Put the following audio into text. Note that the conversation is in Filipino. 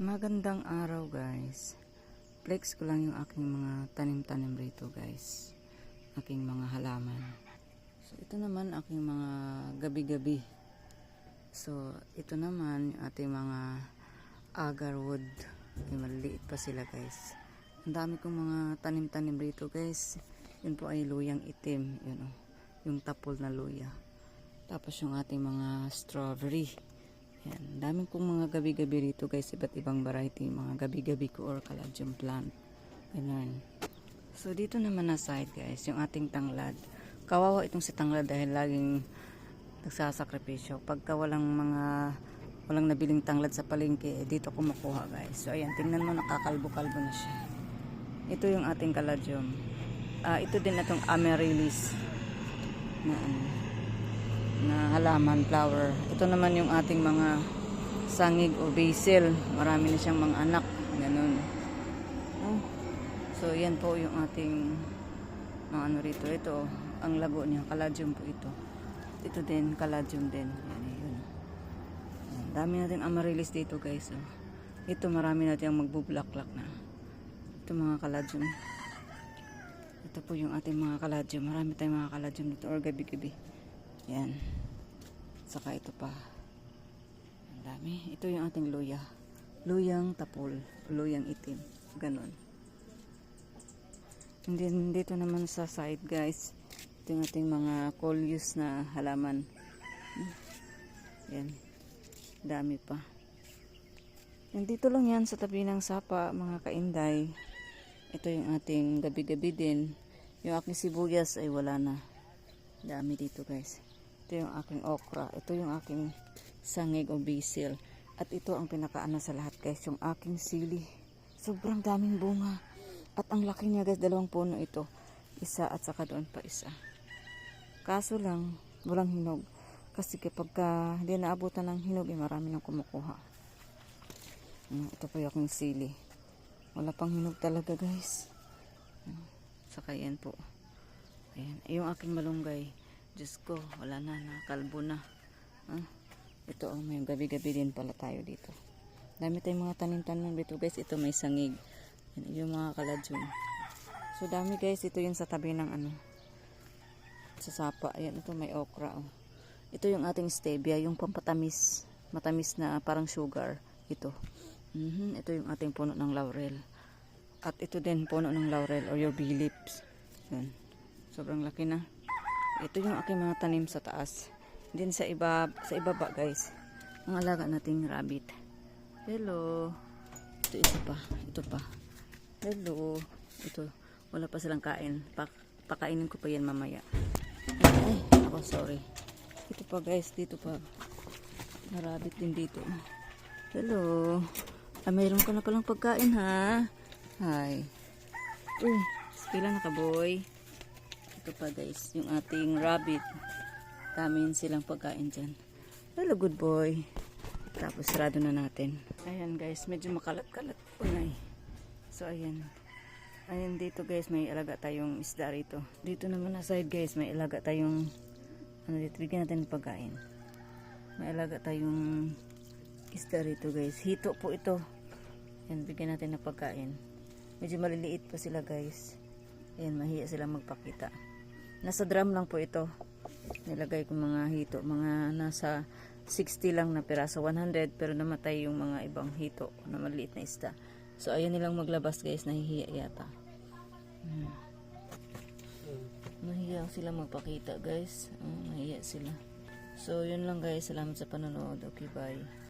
Magandang araw guys. Flex ko lang yung aking mga tanim-tanim rito guys. Aking mga halaman. So ito naman aking mga gabi-gabi. So ito naman yung ating mga agarwood. Ay maliliit pa sila guys. Ang dami kong mga tanim-tanim rito guys. Yun po ay luyang itim. Yun oh. Yung tapol na luya. Tapos yung ating mga strawberry. Yan, daming kong mga gabi-gabi rito guys, iba't ibang variety, mga gabi-gabi ko or caladium plant. Ganun. So dito naman na side guys, yung ating tanglad. Kawawa itong si tanglad dahil laging nagsasakripisyo. Pagka walang mga walang nabiling tanglad sa palengke, eh, dito kumukuha guys. So ayan, tingnan mo nakakalbo-kalbo na siya. Ito yung ating caladium. Ah, ito din itong amaryllis na ano, na halaman, flower. Ito naman yung ating mga sangig o basil. Marami na siyang mga anak. Ganun. Oh. So, yan po yung ating mga ano rito. Ito, ang lago niya. Caladium po ito. Ito din, caladium din. Yan, yun. Yan, dami natin amaryllis dito guys. Oh. Ito, marami natin ang magbubulaklak na. Ito mga caladium. Ito po yung ating mga caladium. Marami tayong mga caladium dito or gabi-gabi. Yan. Saka ito pa. Ang dami. Ito yung ating luya. Luyang tapol. Luyang itim. Ganon. And then, dito naman sa side guys. Ito yung ating mga coleus na halaman. Yan. Dami pa. Nandito lang yan sa tabi ng sapa, mga kainday. Ito yung ating gabi-gabi din. Yung aking sibuyas ay wala na. Dami dito guys. Ito yung aking okra. Ito yung aking sangig o basil. At ito ang pinakaano sa lahat guys. Yung aking sili. Sobrang daming bunga. At ang laki niya guys. Dalawang puno ito. Isa at saka doon pa isa. Kaso lang, walang hinog. Kasi kapag ka hindi naabutan ng hinog, eh, marami nang kumukuha. Mm, Ito po yung sili. Wala pang hinog talaga guys. Mm, Saka yan po. Ayan. Yung aking malunggay. Diyos ko, wala na, nakalbo na. Ah, ito, oh, may gabi-gabi din pala tayo dito. Dami tayong mga tanim-tanim dito guys. Ito may sangig. Yan, yung mga kaladyum. So dami guys. Ito yung sa tabi ng ano. Sa sapa. Ayan, ito may okra. Oh. Ito yung ating stevia. Yung pampatamis. Matamis na parang sugar. Ito. Mhm, Ito yung ating puno ng laurel. At ito din puno ng laurel or your bee lips. Yan. Sobrang laki na. Ito yung aking mga tanim sa taas. Din sa iba sa ibaba guys. Ang alaga nating rabbit. Hello. Ito isa pa. Ito pa. Hello. Ito. Wala pa silang kain. Pak pakainin ko pa yan mamaya. Ay, ako sorry. Ito pa guys. Dito pa. Na rabbit din dito. Hello. Ah, mayroon ka na palang pagkain ha. Hi. Uy, pila na ka boy. Ito pa guys, yung ating rabbit. Dami silang pagkain dyan. Hello good boy. Tapos sarado na natin. Ayan guys, medyo makalat-kalat eh. So ayan. Ayan dito guys, may alaga tayong isda rito. Dito naman na side guys, may alaga tayong ano dito, bigyan natin ng pagkain. May alaga tayong isda rito guys. Hito po ito. Ayan, bigyan natin ng pagkain. Medyo maliliit pa sila guys. Ayan, mahiya sila magpakita. Nasa drum lang po ito. Nilagay ko mga hito. Mga nasa 60 lang na piraso. 100 pero namatay yung mga ibang hito na maliit na isda. So, ayan nilang maglabas guys. Nahihiya yata. Hmm. Nahiya sila magpakita guys. Hmm, nahiya sila. So, yun lang guys. Salamat sa panonood. Okay, bye.